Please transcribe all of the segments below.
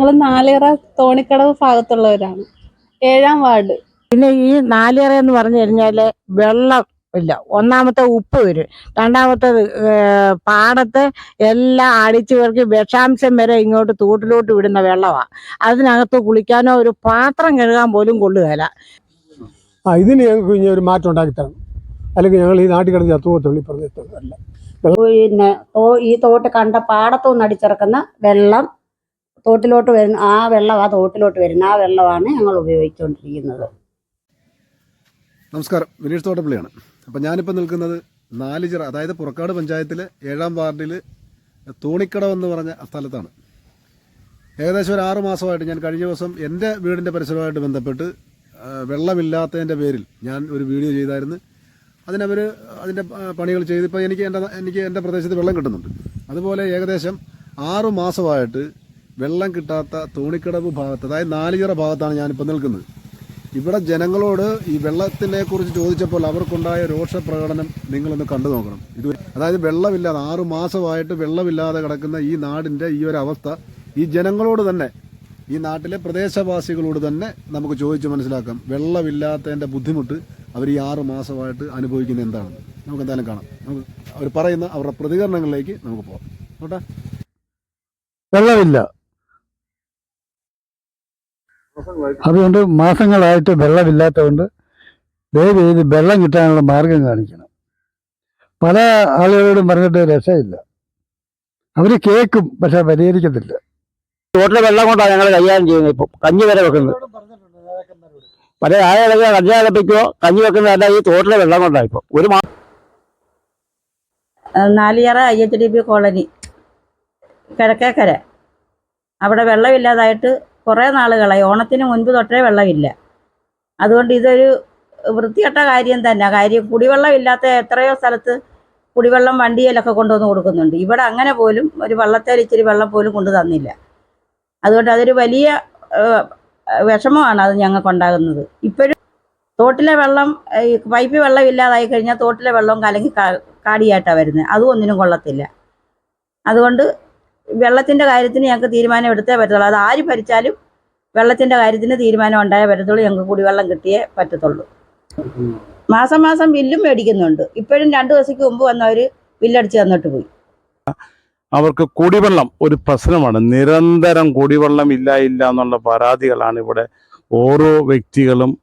ഞങ്ങൾ നാലേറ തോണിക്കടവ് ഭാഗത്തുള്ളവരാണ്. ഏഴാം വാർഡ്. പിന്നെ ഈ നാലേറ എന്ന് പറഞ്ഞു കഴിഞ്ഞാൽ വെള്ളം ഇല്ല. ഒന്നാമത്തെ ഉപ്പ് വരും. രണ്ടാമത്തെ പാടത്ത് എല്ലാം അടിച്ചു പേർക്ക് വിഷാംശം വരെ ഇങ്ങോട്ട് തൂട്ടിലോട്ട് വിടുന്ന വെള്ളമാ അതിനകത്ത് കുളിക്കാനോ ഒരു പാത്രം കഴുകാൻ പോലും കൊള്ളുകയില്ല ആ ഇതിന് ഞങ്ങൾക്ക് ഇനി ഒരു മാറ്റം ഉണ്ടാക്കി തരണം. അല്ലെങ്കിൽ ഞങ്ങൾ ഈ നാട്ടിൽ കിടന്ന് ചത്തുപോകത്തുള്ളൂ പറഞ്ഞു പറഞ്ഞല്ല പിന്നെ ഈ തോട്ട് കണ്ട പാടത്തുനിന്ന് അടിച്ചിറക്കുന്ന വെള്ളം തോട്ടിലോട്ട് വരുന്ന ആ വെള്ളം ആ തോട്ടിലോട്ട് വരുന്ന ആ വെള്ളമാണ് ഞങ്ങൾ ഉപയോഗിച്ചുകൊണ്ടിരിക്കുന്നത് നമസ്കാരം. വിനീഷ് തോട്ടപ്പള്ളിയാണ്. അപ്പം ഞാനിപ്പോൾ നിൽക്കുന്നത് നാലുചിറ അതായത് പുറക്കാട് പഞ്ചായത്തിലെ ഏഴാം വാർഡിൽ തോണിക്കടവ് എന്ന് പറഞ്ഞ സ്ഥലത്താണ്. ഏകദേശം ഒരു ആറു മാസമായിട്ട് ഞാൻ കഴിഞ്ഞ ദിവസം എന്റെ വീടിന്റെ പരിസരമായിട്ട് ബന്ധപ്പെട്ട് വെള്ളമില്ലാത്തതിന്റെ പേരിൽ ഞാൻ ഒരു വീഡിയോ ചെയ്തായിരുന്നു. അതിനവർ അതിന്റെ പണികൾ ചെയ്ത് ഇപ്പോൾ എനിക്ക് എന്റെ എനിക്ക് എന്റെ പ്രദേശത്ത് വെള്ളം കിട്ടുന്നുണ്ട്. അതുപോലെ ഏകദേശം ആറു മാസമായിട്ട് വെള്ളം കിട്ടാത്ത തോണിക്കടവ് ഭാഗത്ത് അതായത് നാലുചിറ ഭാഗത്താണ് ഞാനിപ്പോൾ നിൽക്കുന്നത്. ഇവിടെ ജനങ്ങളോട് ഈ വെള്ളത്തിനെ കുറിച്ച് ചോദിച്ചപ്പോൾ അവർക്കുണ്ടായ രോഷ പ്രകടനം നിങ്ങളൊന്ന് കണ്ടു നോക്കണം. ഇത് അതായത് വെള്ളമില്ലാതെ ആറു മാസമായിട്ട് വെള്ളമില്ലാതെ കിടക്കുന്ന ഈ നാടിന്റെ ഈ ഒരു അവസ്ഥ ഈ ജനങ്ങളോട് തന്നെ ഈ നാട്ടിലെ പ്രദേശവാസികളോട് തന്നെ നമുക്ക് ചോദിച്ച് മനസ്സിലാക്കാം. വെള്ളമില്ലാത്തതിന്റെ ബുദ്ധിമുട്ട് അവർ ഈ ആറു മാസമായിട്ട് അനുഭവിക്കുന്നത് എന്താണെന്ന് നമുക്ക് എന്തായാലും കാണാം. നമുക്ക് അവർ പറയുന്ന അവരുടെ പ്രതികരണങ്ങളിലേക്ക് നമുക്ക് പോകാം. കേട്ടോ വെള്ളമില്ല. അതുകൊണ്ട് മാസങ്ങളായിട്ട് വെള്ളമില്ലാത്തതുകൊണ്ട് ദയവ് ചെയ്ത് വെള്ളം കിട്ടാനുള്ള മാർഗം കാണിക്കണം. പല ആളുകളോടും പറഞ്ഞിട്ട് രസമില്ല അവർ കേൾക്കും പക്ഷെ പരിഹരിക്കത്തില്ല. തോട്ടിലെ വെള്ളം കൊണ്ടാണ് ഞങ്ങൾ കൈകാര്യം ചെയ്യുന്നത് ഇപ്പം. കഞ്ഞി വരെ വെക്കുന്നത്. പല ആളുകൾ കഞ്ഞി തിളപ്പിക്കോ കഞ്ഞി വെക്കുന്നതല്ല ഈ തോട്ടിലെ വെള്ളം കൊണ്ടാണ് ഇപ്പം. ഒരു മാസം Naliyara I H D B colony. Kizhakkekara. അവിടെ വെള്ളമില്ലാതായിട്ട് കുറേ നാളുകളായി. ഓണത്തിന് മുൻപ് തൊട്ടേ വെള്ളമില്ല. അതുകൊണ്ട് ഇതൊരു വൃത്തികെട്ട കാര്യം തന്നെ. കാര്യം കുടിവെള്ളം ഇല്ലാത്ത എത്രയോ സ്ഥലത്ത് കുടിവെള്ളം വണ്ടിയിലൊക്കെ കൊണ്ടുവന്ന് കൊടുക്കുന്നുണ്ട്. ഇവിടെ അങ്ങനെ പോലും ഒരു വള്ളത്തേൽ ഇച്ചിരി വെള്ളം പോലും കൊണ്ടു തന്നില്ല. അതുകൊണ്ട് അതൊരു വലിയ വിഷമമാണ് അത് ഞങ്ങൾക്കുണ്ടാകുന്നത്. ഇപ്പോഴും തോട്ടിലെ വെള്ളം ഈ പൈപ്പ് വെള്ളം ഇല്ലാതായി കഴിഞ്ഞാൽ തോട്ടിലെ വെള്ളം കലങ്ങി കാടിയായിട്ടാണ് വരുന്നത്. അതും ഒന്നിനും കൊള്ളത്തില്ല. അതുകൊണ്ട് വെള്ളത്തിന്റെ കാര്യത്തിന് ഞങ്ങൾക്ക് തീരുമാനം എടുത്തേ പറ്റത്തുള്ളൂ. അത് ആര് ഭരിച്ചാലും വെള്ളത്തിന്റെ കാര്യത്തിന് തീരുമാനം ഉണ്ടായേ പറ്റത്തുള്ളൂ. ഞങ്ങൾക്ക് കുടിവെള്ളം കിട്ടിയേ പറ്റത്തുള്ളൂ. മാസം മാസം ബില്ലും മേടിക്കുന്നുണ്ട്. ഇപ്പോഴും രണ്ടു ദിവസക്ക് മുമ്പ് വന്നവർ ബില്ലടിച്ച് തന്നിട്ട് പോയി. അവർക്ക് കുടിവെള്ളം ഒരു പ്രശ്നമാണ്. നിരന്തരം കുടിവെള്ളം ഇല്ല ഇല്ല എന്നുള്ള പരാതികളാണ് ഇവിടെ ഓരോ വ്യക്തികളും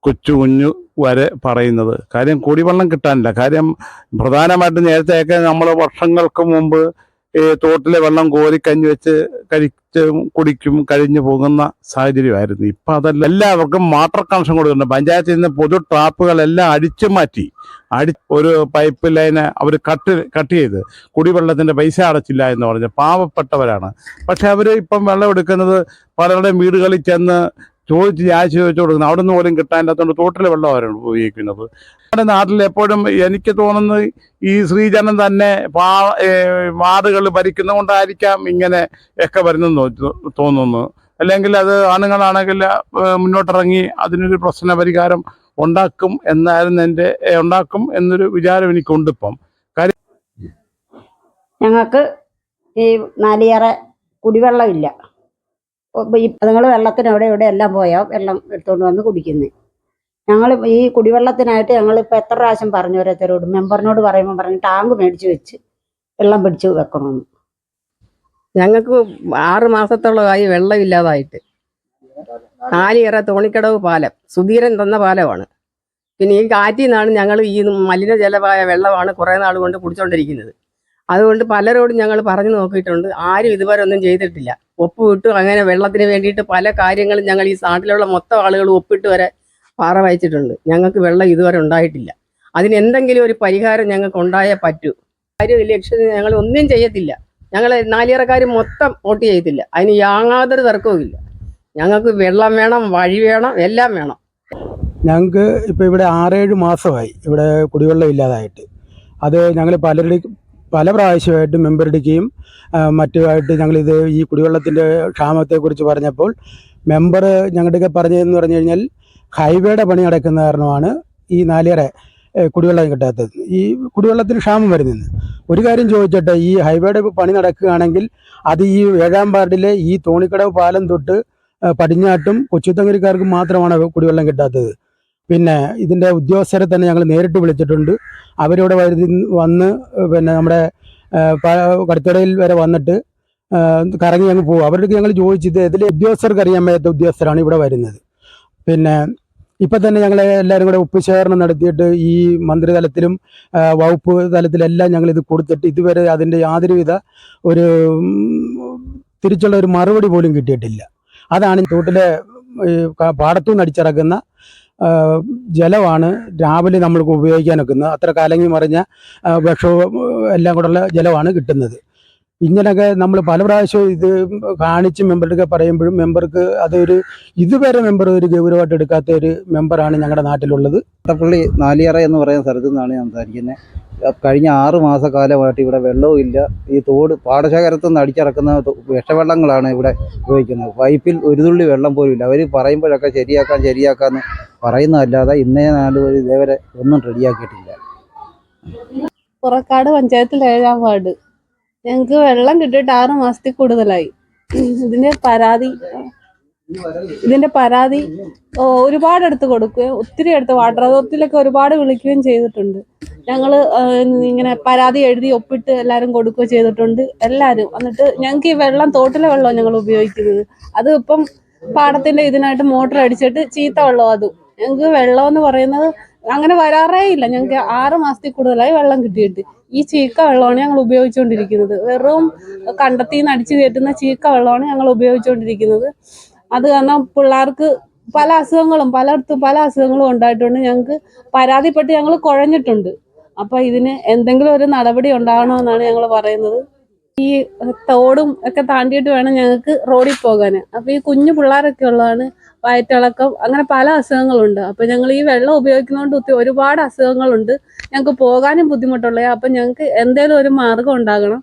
കൊച്ചു കുഞ്ഞു വരെ പറയുന്നത്. കാര്യം കുടിവെള്ളം കിട്ടാനില്ല. കാര്യം പ്രധാനമായിട്ടും നേരത്തെയൊക്കെ നമ്മൾ വർഷങ്ങൾക്ക് മുമ്പ് ഈ തോട്ടിലെ വെള്ളം കോരി കഞ്ഞി വെച്ച് കഴിച്ച് കുടിക്കും കഴിഞ്ഞു പോകുന്ന സാഹചര്യമായിരുന്നു. ഇപ്പം അതല്ല എല്ലാവർക്കും വാട്ടർ കണക്ഷൻ കൊടുക്കുന്നുണ്ട് പഞ്ചായത്തിൽ നിന്ന് പൊതു ട്രാപ്പുകളെല്ലാം അടിച്ചു മാറ്റി. അടി ഒരു പൈപ്പ് ലൈന് അവർ കട്ട് കട്ട് ചെയ്ത്. കുടിവെള്ളത്തിന്റെ പൈസ അടച്ചില്ല എന്ന് പറഞ്ഞ് പാവപ്പെട്ടവരാണ്. പക്ഷെ അവർ ഇപ്പം വെള്ളം എടുക്കുന്നത് പലരുടെയും വീടുകളിൽ ചെന്ന് ചോദിച്ച് യാച ചോദിച്ചു കൊടുക്കുന്നത് അവിടെ നിന്ന് പോലും കിട്ടാനില്ലാത്തതുകൊണ്ട് തോട്ടിലെ വെള്ളം അവരാണ് ഉപയോഗിക്കുന്നത്. നമ്മുടെ നാട്ടിൽ എപ്പോഴും എനിക്ക് തോന്നുന്നത് ഈ ശ്രീജനം തന്നെ പാ വാർഡുകൾ ഭരിക്കുന്നതുകൊണ്ടായിരിക്കാം ഇങ്ങനെ ഒക്കെ വരുന്നെന്ന് തോന്നുന്നു. അല്ലെങ്കിൽ അത് ആണുങ്ങളാണെങ്കിൽ മുന്നോട്ടിറങ്ങി അതിനൊരു പ്രശ്ന പരിഹാരം ഉണ്ടാക്കും എന്നായിരുന്നു എന്റെ ഉണ്ടാക്കും എന്നൊരു വിചാരം എനിക്കുണ്ട് ഇപ്പം. ഞങ്ങൾക്ക് ഈ നാലിയറ കുടിവെള്ളമില്ല നിങ്ങൾ വെള്ളത്തിന് അവിടെ ഇവിടെ എല്ലാം പോയാൽ വെള്ളം എടുത്തുകൊണ്ട് വന്ന് കുടിക്കുന്നത് ഞങ്ങൾ ഈ കുടിവെള്ളത്തിനായിട്ട് ഞങ്ങൾ ഇപ്പോൾ എത്ര പ്രാവശ്യം പറഞ്ഞു ഓരോരുത്തരോട്? മെമ്പറിനോട് പറയുമ്പോൾ പറഞ്ഞ് ടാങ്ക് മേടിച്ച് വെച്ച് വെള്ളം പിടിച്ച് വെക്കണമെന്ന് ഞങ്ങൾക്ക് ആറ് മാസത്തോളമായി വെള്ളമില്ലാതായിട്ട്. നാലിയറ തോണിക്കടവ് പാലം. സുധീരൻ തന്ന പാലമാണ്. പിന്നെ ഈ കാറ്റിൽ നിന്നാണ് ഞങ്ങൾ ഈ മലിനജലമായ വെള്ളമാണ് കുറേ നാൾ കൊണ്ട് കുടിച്ചുകൊണ്ടിരിക്കുന്നത് അതുകൊണ്ട് പലരോടും ഞങ്ങൾ പറഞ്ഞു നോക്കിയിട്ടുണ്ട്. ആരും ഇതുവരെ ഒന്നും ചെയ്തിട്ടില്ല. ഒപ്പുവിട്ടു. അങ്ങനെ വെള്ളത്തിന് വേണ്ടിയിട്ട് പല കാര്യങ്ങളും ഞങ്ങൾ ഈ നാട്ടിലുള്ള മൊത്തം ആളുകൾ ഒപ്പിട്ട് വരെ പാറ വായിച്ചിട്ടുണ്ട് ഞങ്ങൾക്ക് വെള്ളം ഇതുവരെ ഉണ്ടായിട്ടില്ല. അതിന് എന്തെങ്കിലും ഒരു പരിഹാരം ഞങ്ങൾക്ക് ഉണ്ടായേ പറ്റൂ. കാര്യം ലക്ഷ്യം ഞങ്ങൾ ഒന്നും ചെയ്യത്തില്ല. ഞങ്ങൾ നാലിയറക്കാർ മൊത്തം വോട്ട് ചെയ്തില്ല അതിന് യാതൊരു തർക്കവും ഞങ്ങൾക്ക് വെള്ളം വേണം വഴി വേണം എല്ലാം വേണം. ഞങ്ങൾക്ക് ഇപ്പോൾ ഇവിടെ ആറേഴ് മാസമായി. ഇവിടെ കുടിവെള്ളം ഇല്ലാതായിട്ട്. അത് ഞങ്ങൾ പലരുടെ പല പ്രാവശ്യമായിട്ട് മെമ്പറടിക്കുകയും മറ്റുമായിട്ട് ഞങ്ങളിത് ഈ കുടിവെള്ളത്തിന്റെ ക്ഷാമത്തെക്കുറിച്ച് പറഞ്ഞപ്പോൾ മെമ്പർ ഞങ്ങളുടെയൊക്കെ പറഞ്ഞതെന്ന് പറഞ്ഞു കഴിഞ്ഞാൽ ഹൈവേയുടെ പണി നടക്കുന്ന കാരണമാണ് ഈ നാലേറെ കുടിവെള്ളം കിട്ടാത്തത്. ഈ കുടിവെള്ളത്തിന് ക്ഷാമം വരുന്നത് ഒരു കാര്യം ചോദിച്ചോട്ടെ ഈ ഹൈവേയുടെ പണി നടക്കുകയാണെങ്കിൽ അത് ഈ ഏഴാം വാർഡിലെ ഈ തോണിക്കടവ് പാലം തൊട്ട് പടിഞ്ഞാട്ടും കൊച്ചുത്തങ്ങരിക്കാർക്കും മാത്രമാണ് കുടിവെള്ളം കിട്ടാത്തത്. പിന്നെ ഇതിന്റെ ഉദ്യോഗസ്ഥരെ തന്നെ ഞങ്ങൾ നേരിട്ട് വിളിച്ചിട്ടുണ്ട്. അവരിവിടെ വരുതി വന്ന് പിന്നെ നമ്മുടെ കടുത്തടയിൽ വരെ വന്നിട്ട് കറങ്ങി അങ്ങ് പോകും അവരുടെ ഞങ്ങൾ ചോദിച്ചത് ഇതിൽ ഉദ്യോഗസ്ഥർക്ക് അറിയാൻ വയ്യാത്ത ഉദ്യോഗസ്ഥരാണ് ഇവിടെ വരുന്നത്. പിന്നെ ഇപ്പം തന്നെ ഞങ്ങൾ എല്ലാവരും കൂടെ ഒപ്പുശേഖരണം നടത്തിയിട്ട് ഈ മന്ത്രിതലത്തിലും വകുപ്പ് തലത്തിലെല്ലാം ഞങ്ങൾ ഇത് കൊടുത്തിട്ട് ഇതുവരെ അതിന്റെ യാതൊരുവിധ ഒരു തിരിച്ചുള്ള ഒരു മറുപടി പോലും കിട്ടിയിട്ടില്ല. അതാണ് തോട്ടിലെ പാടത്തു നടിച്ചിറക്കുന്ന ജലമാണ് രാവിലെ നമ്മൾക്ക് ഉപയോഗിക്കാൻ നിൽക്കുന്നത് അത്ര കാലങ്ങി മറിഞ്ഞ വിഷവും എല്ലാം കൂടെയുള്ള ജലമാണ് കിട്ടുന്നത്. ഇങ്ങനെയൊക്കെ നമ്മൾ പല പ്രാവശ്യവും ഇത് കാണിച്ച് മെമ്പർക്ക് പറയുമ്പോഴും മെമ്പർക്ക് അതൊരു ഇതുവരെ മെമ്പർ ഒരു ഗൗരവമായിട്ട് എടുക്കാത്ത ഒരു മെമ്പറാണ് ഞങ്ങളുടെ നാട്ടിലുള്ളത്. കോട്ടപ്പള്ളി നാലിയറ എന്ന് പറയുന്ന സ്ഥലത്തു നിന്നാണ് ഞാൻ സംസാരിക്കുന്നത്. കഴിഞ്ഞ ആറ് മാസക്കാലമായിട്ട് ഇവിടെ വെള്ളവും ഇല്ല. ഈ തോട് പാടശേഖരത്തു നിന്ന് അടിച്ചിറക്കുന്ന വിഷവെള്ളങ്ങളാണ് ഇവിടെ ഉപയോഗിക്കുന്നത്. പൈപ്പിൽ ഒരു തുള്ളി വെള്ളം പോലും ഇല്ല. അവർ പറയുമ്പോഴൊക്കെ ശരിയാക്കാൻ ശരിയാക്കാമെന്ന് പറയുന്നതല്ലാതെ ഇന്നേ നാട് വരെ ഇതേവരെ ഒന്നും റെഡിയാക്കിയിട്ടില്ല. പുറക്കാട് പഞ്ചായത്തിൽ ഏഴാം വാർഡ്. ഞങ്ങൾക്ക് വെള്ളം കിട്ടിയിട്ട് ആറ് മാസത്തിൽ കൂടുതലായി. ഇതിന് പരാതി ഇതിന്റെ പരാതി ഒരുപാട് എടുത്ത് കൊടുക്കുകയും ഒത്തിരി എടുത്ത് വാട്ടർ അതോറിറ്റിയിലൊക്കെ ഒരുപാട് വിളിക്കുകയും ചെയ്തിട്ടുണ്ട്. ഞങ്ങൾ ഇങ്ങനെ പരാതി എഴുതി ഒപ്പിട്ട് എല്ലാവരും കൊടുക്കുകയും ചെയ്തിട്ടുണ്ട്. എല്ലാവരും എന്നിട്ട് ഞങ്ങൾക്ക് ഈ വെള്ളം തോട്ടിലെ വെള്ളം ഞങ്ങൾ ഉപയോഗിക്കുന്നത്. അത് ഇപ്പം പാടത്തിന്റെ ഇതിനായിട്ട് മോട്ടർ അടിച്ചിട്ട് ചീത്ത വെള്ളം അതും. ഞങ്ങൾക്ക് വെള്ളം എന്ന് പറയുന്നത് അങ്ങനെ വരാറേ ഇല്ല. ഞങ്ങൾക്ക് ആറ് മാസത്തിൽ കൂടുതലായി വെള്ളം കിട്ടിയിട്ട്. ഈ ചീക്ക വെള്ളമാണ് ഞങ്ങൾ ഉപയോഗിച്ചുകൊണ്ടിരിക്കുന്നത്. വെറും കണ്ടത്തിൽ നിന്ന് അടിച്ചു കയറ്റുന്ന ചീക്ക വെള്ളമാണ് ഞങ്ങൾ ഉപയോഗിച്ചുകൊണ്ടിരിക്കുന്നത്. അത് കാരണം പിള്ളേർക്ക് പല അസുഖങ്ങളും പലയിടത്തും പല അസുഖങ്ങളും ഉണ്ടായിട്ടുണ്ട്. ഞങ്ങൾക്ക് പരാതിപ്പെട്ട് ഞങ്ങൾ കുഴഞ്ഞിട്ടുണ്ട്. അപ്പൊ ഇതിന് എന്തെങ്കിലും ഒരു നടപടി ഉണ്ടാകണമെന്നാണ് ഞങ്ങൾ പറയുന്നത്. ഈ തോടും ഒക്കെ താണ്ടിയിട്ട് വേണം ഞങ്ങൾക്ക് റോഡിൽ പോകാൻ അപ്പൊ ഈ കുഞ്ഞു പിള്ളേരൊക്കെ ഉള്ളതാണ് വയറ്റിളക്കം. അങ്ങനെ പല അസുഖങ്ങളുണ്ട്. അപ്പൊ ഞങ്ങൾ ഈ വെള്ളം ഉപയോഗിക്കുന്നതുകൊണ്ട് ഒരുപാട് അസുഖങ്ങളുണ്ട്. ഞങ്ങൾക്ക് പോകാനും ബുദ്ധിമുട്ടുള്ളത് അപ്പൊ ഞങ്ങൾക്ക് എന്തെങ്കിലും ഒരു മാർഗം ഉണ്ടാകണം.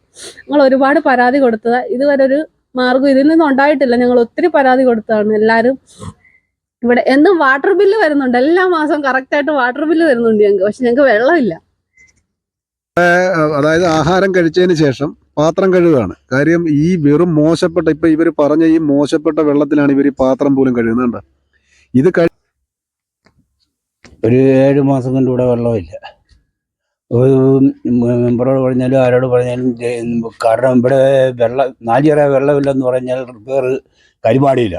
ഞങ്ങൾ ഒരുപാട് പരാതി കൊടുത്തതാ. ഇതുവരെ ഒരു മാർഗം ഇതിൽ നിന്നും ഉണ്ടായിട്ടില്ല. ഞങ്ങൾ ഒത്തിരി പരാതി കൊടുത്തതാണ് എല്ലാവരും ഇവിടെ എന്നും വാട്ടർ ബില്ല് വരുന്നുണ്ട്. എല്ലാ മാസവും കറക്റ്റ് ആയിട്ട് വാട്ടർ ബില്ല് വരുന്നുണ്ട് ഞങ്ങൾക്ക്. പക്ഷെ ഞങ്ങൾക്ക് വെള്ളമില്ല. അതായത് ആഹാരം കഴിച്ചതിന് ശേഷം പാത്രം കഴുകുകയാണ്. കാര്യം ഈ വെറും മോശപ്പെട്ട ഇപ്പൊ ഇവർ പറഞ്ഞ ഈ മോശപ്പെട്ട വെള്ളത്തിലാണ് ഇവർ ഈ പാത്രം പോലും കഴുകുന്നുണ്ട് കണ്ടോ? ഇത് കഴി ഒരു ഏഴ് മാസം കൊണ്ട് ഇവിടെ വെള്ളമില്ല. മെമ്പറോട് പറഞ്ഞാലും ആരോട് പറഞ്ഞാലും കാരണം ഇവിടെ വെള്ളം നാലിയറ വെള്ളമില്ലെന്ന് പറഞ്ഞാൽ റിപ്പയർ കരുമാടിയില്ല.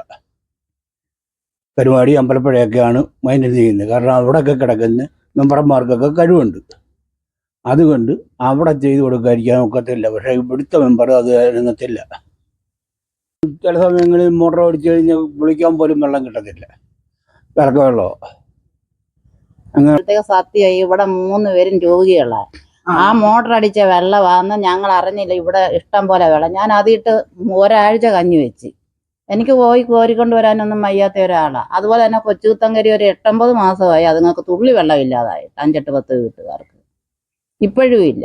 കരുമാടി അമ്പലപ്പുഴയൊക്കെയാണ് മൈൻഡ് ചെയ്യുന്നത്. കാരണം അവിടെയൊക്കെ കിടക്കുന്ന മെമ്പർമാർക്കൊക്കെ കഴിവുണ്ട്. അതുകൊണ്ട് അവിടെ ചെയ്തു കൊടുക്കാതിരിക്കാൻ ഒക്കത്തില്ല. പക്ഷേ ഇവിടുത്തെ മെമ്പർ അത് രംഗത്തില്ല ചില സമയങ്ങളിൽ മോട്ടർ ഓടിച്ചു കഴിഞ്ഞാൽ വിളിക്കാൻ പോലും വെള്ളം കിട്ടത്തില്ല. വിറക്ക വെള്ളമോ സത്യം സത്യമായി ഇവിടെ മൂന്ന് പേരും രോഗികളാണ് ആ. മോട്ടർ അടിച്ച വെള്ളമാണെന്ന് ഞങ്ങൾ അറിഞ്ഞില്ല ഇവിടെ ഇഷ്ടം പോലെ വെള്ളം. ഞാൻ അതിട്ട് ഒരാഴ്ച കഞ്ഞി വെച്ച്. എനിക്ക് പോയി കോരിക്കൊണ്ട് വരാനൊന്നും വയ്യാത്ത ഒരാളാണ് അതുപോലെ തന്നെ കൊച്ചുകുത്തങ്കരി ഒരു എട്ടൊമ്പത് മാസമായി അതുങ്ങൾക്ക് തുള്ളി വെള്ളം ഇല്ലാതായി അഞ്ചെട്ട് പത്ത് വീട്ടുകാർക്ക്. ഇപ്പോഴും ഇല്ല.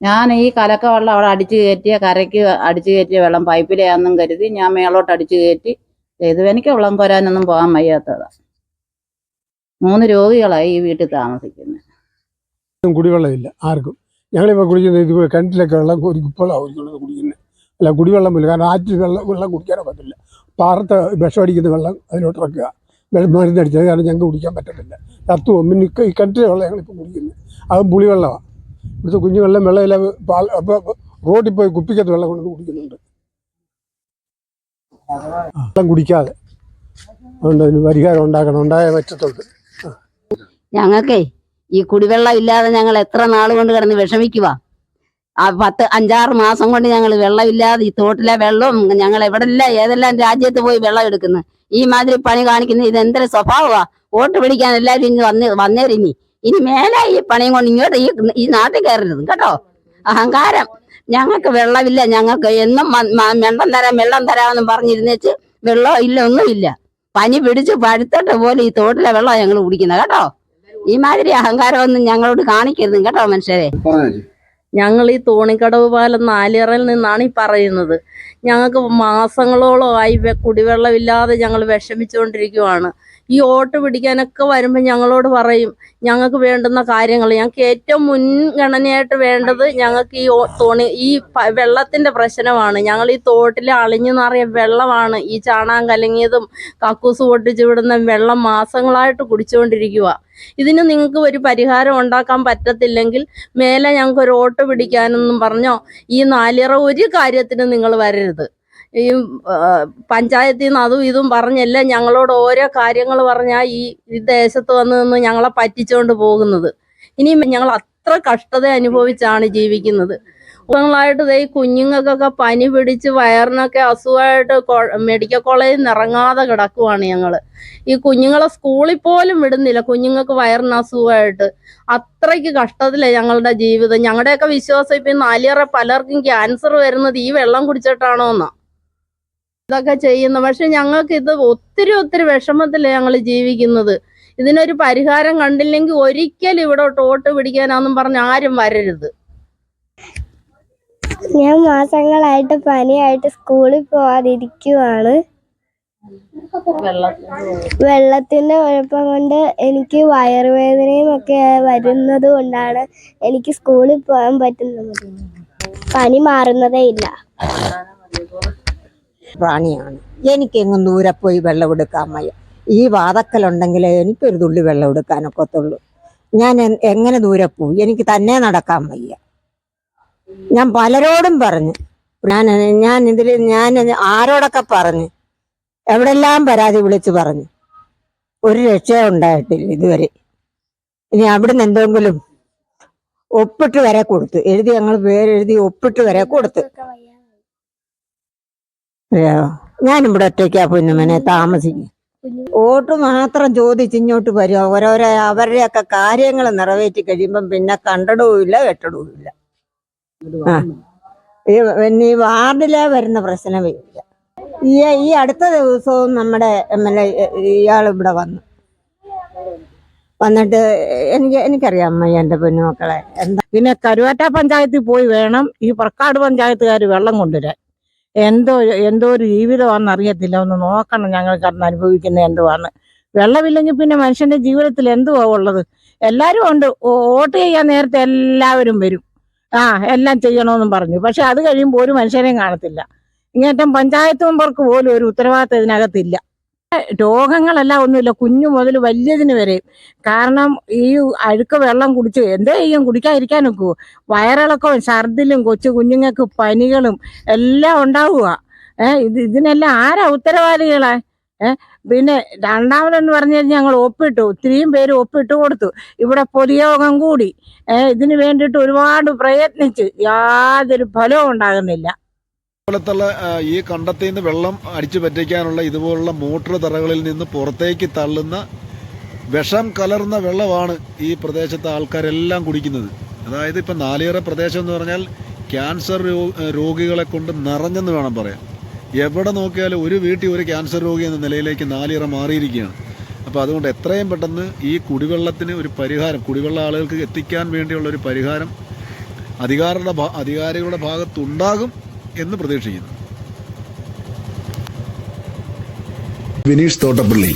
ഞാൻ ഈ കലക്ക വെള്ളം അവിടെ അടിച്ചു കയറ്റിയ കരയ്ക്ക് അടിച്ചു കയറ്റിയ വെള്ളം പൈപ്പിലെയാണെന്നും കരുതി ഞാൻ മേളോട്ട് അടിച്ചു കയറ്റി ചെയ്തു. എനിക്ക് വെള്ളം കോരാനൊന്നും പോകാൻ വയ്യാത്തതാ. മൂന്ന് രോഗികളായി ഈ വീട്ടിൽ താമസിക്കുന്നത് കുടിവെള്ളമില്ല ആർക്കും. ഞങ്ങളിപ്പോൾ കുടിക്കുന്നത് ഇത് കിണറ്റിലൊക്കെ വെള്ളം കുപ്പളാവും കുടിക്കുന്നത് അല്ല കുടിവെള്ളം പോലും കാരണം ആറ്റിൽ വെള്ളം വെള്ളം കുടിക്കാനോ പറ്റില്ല പാറത്ത് വിഷമടിക്കുന്ന വെള്ളം അതിലോട്ട് ഇറക്കുക മരുന്നടിച്ചത് കാരണം ഞങ്ങൾക്ക് കുടിക്കാൻ പറ്റത്തില്ല. ചത്തുവും പിന്നെ ഈ കിണറ്റിലെ വെള്ളം ഞങ്ങളിപ്പോൾ കുടിക്കുന്നത്. അതും പുളിവെള്ളമാണ് ഇവിടുത്തെ കുഞ്ഞു വെള്ളം വെള്ളമില്ല റോഡിൽ പോയി കുപ്പിക്കത്ത് വെള്ളം കൊണ്ട് കുടിക്കുന്നുണ്ട്. വെള്ളം കുടിക്കാതെ. അതുകൊണ്ട് അതിന് പരിഹാരം ഉണ്ടാക്കണം ഉണ്ടായ പറ്റത്തുള്ളൂ. ഞങ്ങൾക്കേ ഈ കുടിവെള്ളം ഇല്ലാതെ ഞങ്ങൾ എത്ര നാൾ കൊണ്ട് കിടന്ന് വിഷമിക്കുക ആ പത്ത് അഞ്ചാറ് മാസം കൊണ്ട് ഞങ്ങൾ വെള്ളമില്ലാതെ ഈ തോട്ടിലെ വെള്ളവും ഞങ്ങൾ എവിടെല്ലാം ഏതെല്ലാം രാജ്യത്ത് പോയി വെള്ളം എടുക്കുന്നു. ഈ മാതിരി പണി കാണിക്കുന്ന ഇത് എന്തൊരു സ്വഭാവമാ. വോട്ട് പിടിക്കാൻ എല്ലാവരും ഇനി വന്ന് വന്നേരിനി ഇനി. മേലെ ഈ പണിയും കൊണ്ട് ഇങ്ങോട്ട് ഈ ഈ നാട്ടിൽ കയറരുത് കേട്ടോ. അഹങ്കാരം. ഞങ്ങൾക്ക് വെള്ളമില്ല ഞങ്ങൾക്ക് എന്നും വെള്ളം തരാം വെള്ളം തരാമെന്ന് പറഞ്ഞിരുന്നേച്ച് വെള്ളം ഇല്ല ഒന്നും ഇല്ല പനി പിടിച്ച് പഴുത്തോട്ട് പോലെ ഈ തോട്ടിലെ വെള്ളം ഞങ്ങൾ കുടിക്കുന്നത് കേട്ടോ. ഈ മാതിരി അഹങ്കാരമൊന്നും ഞങ്ങളോട് കാണിക്കരുത് കേട്ടോ മനുഷ്യരെ. ഞങ്ങൾ ഈ തോണിക്കടവ് പാലം നാലിയറയിൽ നിന്നാണ് ഈ പറയുന്നത്. ഞങ്ങൾക്ക് മാസങ്ങളോളമായി വെ- കുടിവെള്ളമില്ലാതെ ഞങ്ങൾ വിഷമിച്ചുകൊണ്ടിരിക്കുവാണ്. ഈ ഓട്ട് പിടിക്കാനൊക്കെ വരുമ്പോൾ ഞങ്ങളോട് പറയും ഞങ്ങൾക്ക് വേണ്ടുന്ന കാര്യങ്ങൾ. ഞങ്ങൾക്ക് ഏറ്റവും മുൻഗണനയായിട്ട് വേണ്ടത് ഞങ്ങൾക്ക് ഈ തോണി ഈ വെള്ളത്തിന്റെ പ്രശ്നമാണ്. ഞങ്ങൾ ഈ തോട്ടിൽ അളിഞ്ഞു നിറയ വെള്ളമാണ്. ഈ ചാണകം കലങ്ങിയതും കക്കൂസ് പൊട്ടിച്ചു വിടുന്ന വെള്ളം മാസങ്ങളായിട്ട് കുടിച്ചുകൊണ്ടിരിക്കുക ഇതിന് നിങ്ങൾക്ക് ഒരു പരിഹാരം ഉണ്ടാക്കാൻ പറ്റത്തില്ലെങ്കിൽ മേലെ ഞങ്ങൾക്ക് ഒരു ഓട്ടോ പിടിക്കാനെന്നും പറഞ്ഞോ. ഈ നാലിറ ഒരു കാര്യത്തിനും നിങ്ങൾ വരരുത്. ഈ പഞ്ചായത്തിൽ നിന്ന് അതും ഇതും പറഞ്ഞല്ല ഞങ്ങളോട് ഓരോ കാര്യങ്ങൾ പറഞ്ഞാൽ ഈ ദേശത്ത് വന്ന് നിന്ന് ഞങ്ങളെ പറ്റിച്ചുകൊണ്ട് പോകുന്നത്. ഇനിയും ഞങ്ങൾ അത്ര കഷ്ടത അനുഭവിച്ചാണ് ജീവിക്കുന്നത്. ായിട്ട് ദേ ഈ കുഞ്ഞുങ്ങൾക്കൊക്കെ പനി പിടിച്ച് വയറിനൊക്കെ അസുഖമായിട്ട് മെഡിക്കൽ കോളേജിൽ നിന്ന് ഇറങ്ങാതെ കിടക്കുവാണ് ഞങ്ങൾ ഈ കുഞ്ഞുങ്ങളെ സ്കൂളിൽ പോലും വിടുന്നില്ല കുഞ്ഞുങ്ങൾക്ക് വയറിന് അസുഖമായിട്ട്. അത്രയ്ക്ക് കഷ്ടത്തിലാണ് ഞങ്ങളുടെ ജീവിതം. ഞങ്ങളുടെയൊക്കെ വിശ്വാസം ഇപ്പം നാലിയറ പലർക്കും ക്യാൻസർ വരുന്നത് ഈ വെള്ളം കുടിച്ചിട്ടാണോ എന്നാ ഇതൊക്കെ ചെയ്യുന്നത് പക്ഷെ ഞങ്ങൾക്ക് ഇത് ഒത്തിരി ഒത്തിരി വിഷമത്തിലാണ് ഞങ്ങൾ ജീവിക്കുന്നത്. ഇതിനൊരു പരിഹാരം കണ്ടില്ലെങ്കിൽ ഒരിക്കലും ഇവിടെ ടോട്ട് പിടിക്കാനാന്നും പറഞ്ഞ് ആരും വരരുത്. ഞാൻ മാസങ്ങളായിട്ട് പനിയായിട്ട് സ്കൂളിൽ പോവാതിരിക്കുവാണ്. വെള്ളത്തിന്റെ കുഴപ്പം കൊണ്ട് എനിക്ക് വയറുവേദനയും ഒക്കെ വരുന്നത് കൊണ്ടാണ് എനിക്ക് സ്കൂളിൽ പോകാൻ പറ്റുന്നത്. പനി മാറുന്നതേ ഇല്ല. പ്രാണിയാണ് എനിക്കെങ്ങും ദൂരെ പോയി വെള്ളം എടുക്കാൻ വയ്യ. ഈ വാതക്കലുണ്ടെങ്കിലേ എനിക്കൊരു തുള്ളി വെള്ളം എടുക്കാനൊക്കത്തുള്ളൂ. ഞാൻ എങ്ങനെ ദൂരെ പോയി? എനിക്ക് തന്നെ നടക്കാൻ വയ്യ. ഞാൻ പലരോടും പറഞ്ഞു. ഞാൻ ഞാൻ ഇതിൽ ഞാൻ ആരോടൊക്കെ പറഞ്ഞു. എവിടെല്ലാം പരാതി വിളിച്ചു പറഞ്ഞു. ഒരു രക്ഷയും ഉണ്ടായിട്ടില്ല ഇതുവരെ. ഇനി അവിടുന്ന് എന്തെങ്കിലും ഒപ്പിട്ട് വരെ കൊടുത്തു. എഴുതി ഞങ്ങൾ പേരെഴുതി ഒപ്പിട്ട് വരെ കൊടുത്തു. ഞാനിവിടെ ഒറ്റയ്ക്കാ പൊന്നുമനെ താമസിക്കും. വോട്ട് മാത്രം ചോദിച്ച് ഇങ്ങോട്ട് വരും. ഓരോരോ അവരുടെയൊക്കെ കാര്യങ്ങൾ നിറവേറ്റി കഴിയുമ്പം പിന്നെ കണ്ടടവും ഇല്ല കെട്ടടവും ഇല്ല ആ. ഈ പിന്നെ ഈ വാർഡിലെ വരുന്ന പ്രശ്നമേ ഇല്ല ഈ ഈ അടുത്ത ദിവസവും നമ്മുടെ എം എൽ എ ഇയാൾ ഇവിടെ വന്നു. വന്നിട്ട് എനിക്ക് എനിക്കറിയാം അമ്മ എന്റെ പൊന്നുമക്കളെ എന്താ പിന്നെ കരുവാറ്റ പഞ്ചായത്തിൽ പോയി വേണം ഈ പ്രക്കാട് പഞ്ചായത്തുകാർ വെള്ളം കൊണ്ടുവരാൻ. എന്തോ എന്തോ ഒരു ജീവിതമാണെന്ന് അറിയത്തില്ല. ഒന്ന് നോക്കണം ഞങ്ങൾ കടന്ന് അനുഭവിക്കുന്ന എന്തുവാന്ന്. വെള്ളമില്ലെങ്കിൽ പിന്നെ മനുഷ്യന്റെ ജീവിതത്തിൽ എന്തുവാ ഉള്ളത്? എല്ലാവരും ഉണ്ട്. വോട്ട് ചെയ്യാൻ നേരത്തെ എല്ലാവരും വരും. ആ എല്ലാം ചെയ്യണമെന്നും പറഞ്ഞു. പക്ഷെ അത് കഴിയുമ്പോൾ ഒരു മനുഷ്യനെയും കാണത്തില്ല. ഇങ്ങേറ്റം പഞ്ചായത്ത് മെമ്പർക്ക് പോലും ഒരു ഉത്തരവാദിത്തം ഇതിനകത്തില്ല. രോഗങ്ങളെല്ലാം ഒന്നുമില്ല. കുഞ്ഞു മുതൽ വലിയതിന് വരെ. കാരണം ഈ അഴുക്ക് വെള്ളം കുടിച്ച് എന്തേ ചെയ്യും? കുടിക്കാതിരിക്കാൻ നോക്കുവോ വയറിളക്കവും ഛർദിലും കൊച്ചു കുഞ്ഞുങ്ങൾക്ക് പനികളും എല്ലാം ഉണ്ടാവുക. ഏഹ് ഇത് ഇതിനെല്ലാം ആരാ ഉത്തരവാദികളെ? പിന്നെ രണ്ടാമതെന്ന് പറഞ്ഞു കഴിഞ്ഞാൽ ഞങ്ങൾ ഒപ്പിട്ടു. ഒത്തിരിയും പേര് ഒപ്പിട്ട് കൊടുത്തു. ഇവിടെ പൊതുയോഗം കൂടി. ഇതിന് വേണ്ടിയിട്ട് ഒരുപാട് പ്രയത്നിച്ച് യാതൊരു ഫലവും ഉണ്ടാകുന്നില്ല. ഇതുപോലത്തുള്ള ഈ കണ്ടത്തിൽ നിന്ന് വെള്ളം അടിച്ചു പറ്റിക്കാനുള്ള ഇതുപോലുള്ള മോട്ടോർ തറകളിൽ നിന്ന് പുറത്തേക്ക് തള്ളുന്ന വിഷം കലർന്ന വെള്ളമാണ് ഈ പ്രദേശത്തെ ആൾക്കാരെല്ലാം കുടിക്കുന്നത്. അതായത് ഇപ്പം നാലേറെ പ്രദേശം എന്ന് പറഞ്ഞാൽ ക്യാൻസർ രോഗികളെ കൊണ്ട് നിറഞ്ഞെന്ന് വേണം പറയാൻ. എവിടെ നോക്കിയാലും ഒരു വീട്ടിൽ ഒരു ക്യാൻസർ രോഗി എന്ന നിലയിലേക്ക് നാലിറ മാറിയിരിക്കുകയാണ്. അപ്പോൾ അതുകൊണ്ട് എത്രയും പെട്ടെന്ന് ഈ കുടിവെള്ളത്തിന് ഒരു പരിഹാരം കുടിവെള്ള ആളുകൾക്ക് എത്തിക്കാൻ വേണ്ടിയുള്ള ഒരു പരിഹാരം അധികാരികളുടെ അധികാരികളുടെ ഭാഗത്തുണ്ടാകും എന്ന് പ്രതീക്ഷിക്കുന്നു. വിനീഷ് തോട്ടപ്പള്ളി.